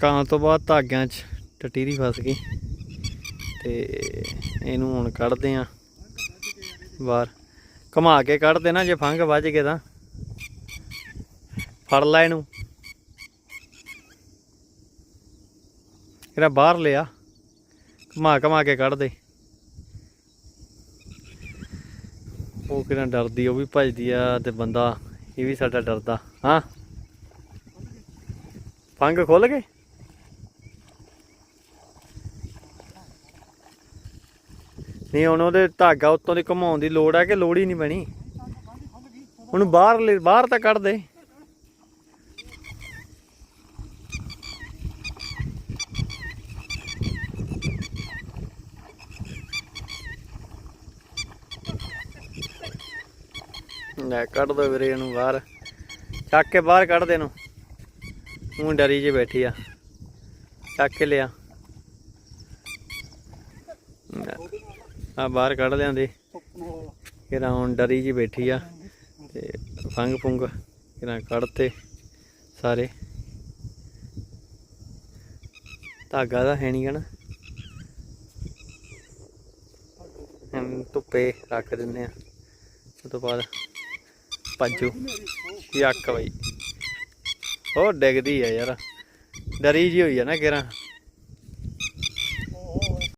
ਕਾਂ ਤੋਂ ਬਾਅਦ ਧਾਗਿਆਂ 'ਚ ਟਟੀਰੀ ਫਸ ਗਈ ਤੇ ਇਹਨੂੰ ਹੁਣ ਕੱਢਦੇ ਆ ਬਾਹਰ। ਘੁਮਾ ਕੇ ਕੱਢਦੇ ਨਾ, ਜੇ ਫੰਗ ਵੱਜ ਗਏ ਤਾਂ। ਫੜ ਲੈ ਇਹਨੂੰ। ਇਹਦਾ ਬਾਹਰ ਲਿਆ। ਘੁਮਾ ਘੁਮਾ ਕੇ ਕੱਢਦੇ। ਉਹ ਕਿਹੜਾ ਡਰਦੀ, ਉਹ ਵੀ ਭੱਜਦੀ ਆ ਤੇ ਬੰਦਾ, ਇਹ ਵੀ ਸਾਡਾ ਡਰਦਾ। ਹਾਂ। ਫੰਗ ਖੁੱਲ ਗਏ? ਨਹੀਂ, ਹੁਣ ਉਹਦੇ ਧਾਗਾ ਉੱਤੋਂ ਦੀ ਘੁਮਾਉਣ ਦੀ ਲੋੜ ਹੈ ਕਿ ਲੋੜ ਹੀ ਨਹੀਂ ਬਣੀ ਹੁਣ ਬਾਹਰ ਬਾਹਰ ਤਾਂ ਕੱਢ ਦੇ। ਲੈ, ਕੱਢ ਦੋ ਵੀਰੇ ਇਹਨੂੰ ਬਾਹਰ। ਚੱਕ ਕੇ ਬਾਹਰ ਕੱਢ ਦੇ ਇਹਨੂੰ। ਹੁਣ ਡਰੀ ਜੇ ਬੈਠੀ ਆ। ਚੱਕ ਕੇ ਲਿਆ। ਆ ਬਾਹਰ ਕੱਢ ਲਿਆਂਦੇ। ਕਿਹੜਾ ਹੁਣ ਡਰੀ ਜੀ ਬੈਠੀ ਆ ਤੇ ਫੰਗ ਫੁੰਗ ਕਿਹੜਾ ਕੱਢਤੇ ਸਾਰੇ। ਧਾਗਾ ਦਾ ਹੈ ਨਹੀਂ ਕਣਾ ਹੁਣ ਧੁੱਪੇ ਰੱਖ ਦਿੰਦੇ ਆ। ਉਸ ਤੋਂ ਬਾਅਦ ਭੱਜੂ। ਯੱਕ ਬਈ। ਉਹ ਡਿੱਗਦੀ ਆ ਯਾਰ। ਡਰੀ ਜੀ ਹੋਈ ਆ ਨਾ ਕਿਰਾਂ।